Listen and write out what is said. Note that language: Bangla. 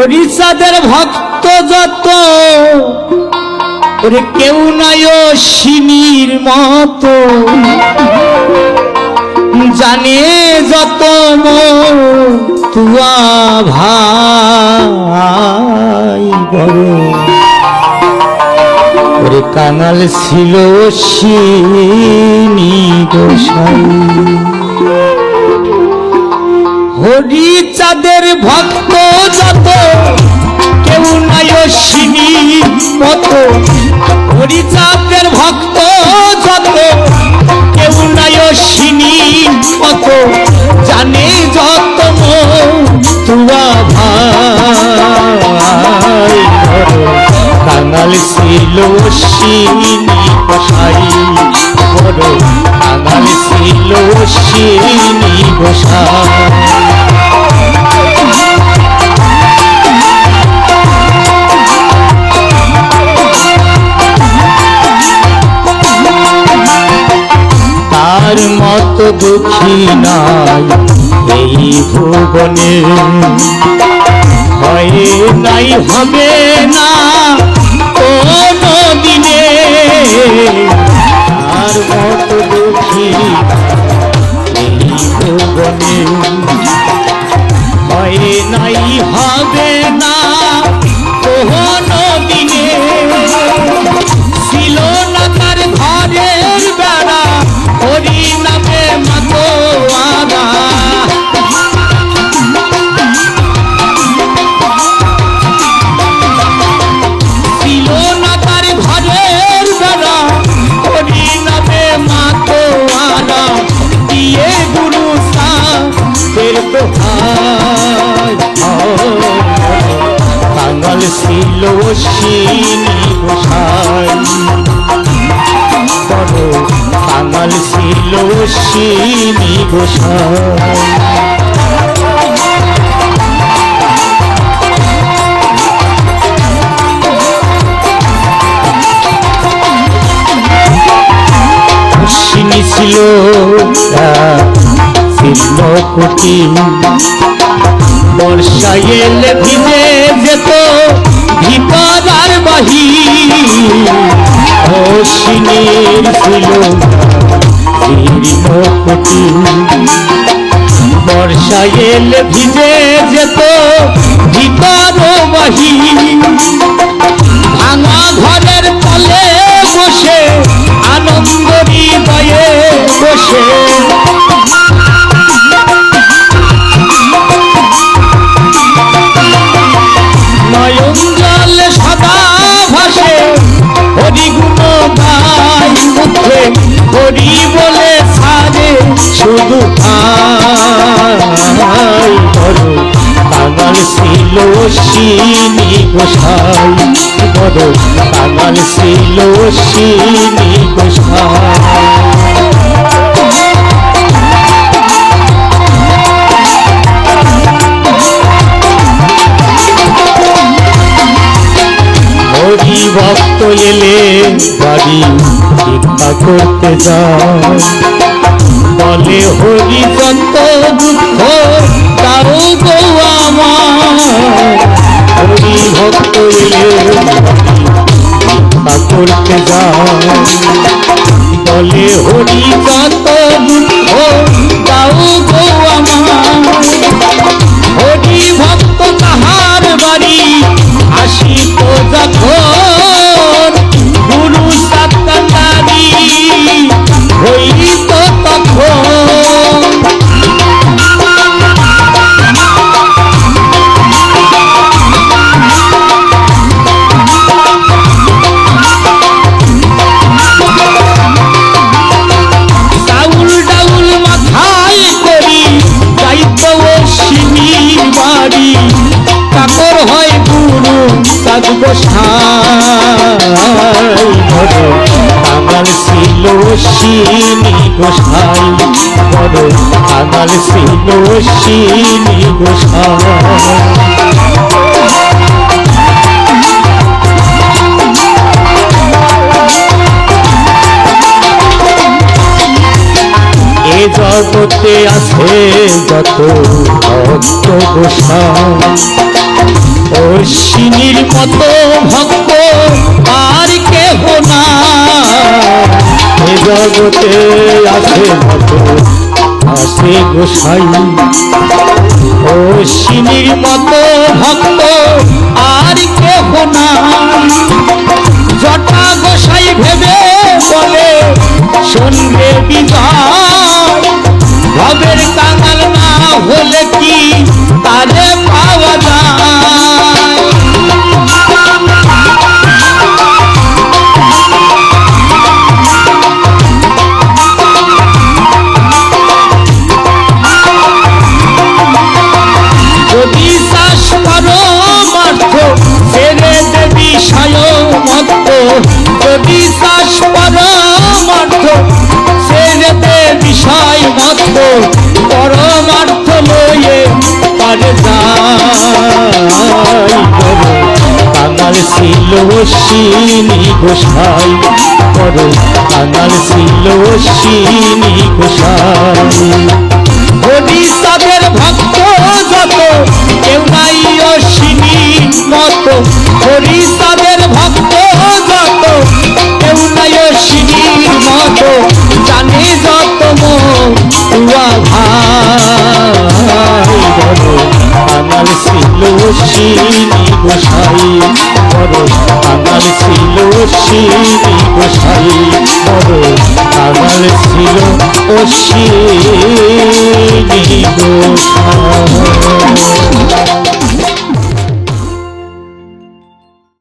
হরিচাঁদের ভক্ত যত, ওরে কেউ নাই সিনির মতো। জানে যত তুয়া ভাই বড়। ওরে কাঙাল ছিল সিনি গোসাই। হরি চাঁদের ভক্ত যত, কেউ নাই অশ্বিনী মতো হরি চাঁদের ভক্ত যত, কেউ নাই অশ্বিনী মতো জানে যত তুয়া ভাই কাঙাল ছিল অশ্বিনী গোসাই বড় কাঙাল ছিল অশ্বিনী গোসাই। দুঃখী নাই এই ভুবনে হয় নাই হবে না কোনো দিনে আর মতো দুঃখী এই ভুবনে সিনি গোসাই। সিনি ছিল শিল্পকুটি বর্ষায় এলে ভিজে যেত ভিতর আর বাহি অশ্বিনীর ছিল শিল্পকুটি বর্ষায় এলে ভিজে যেত ভিতর বাহি কাঙাল ছিল সিনি গোসাই। বড় কাঙাল ছিল সিনি গোসাই। ভক্ত এলে বাড়ি ভিক্ষা করতে যায়। বলে হরি যত দুঃখ তাও গো আমার হরি ভক্ত বলে হরি সিনি গোসাই বড় কাঙাল ছিল সিনি গোসাই। জগতে আছে যত ভক্ত গোসাই। অশ্বিনীর মতো ভক্ত আর কেহ না জগতে আছে আছে গোসাই। অশ্বিনীর মতো ভক্ত, আর কেহ না জটা গোসাই ভেবে বলে, শুনবে বিজয়। ভবের কাঙাল না হলে কি তারে ছিল অশ্বিনী গোসাই করো কাঙাল ছিল অশ্বিনী গোসাই হরিষাদের ভক্ত যত কেউ নাই অশ্বিনী মত হরিষাদের ভক্ত যত কেউ নাই অশ্বিনীর মত, জানে যত মুয়া ভাই। বড় ছিল অশ্বিনী গোসাই মরণ ছিল শিরি গোসাই ছিল ও শিরি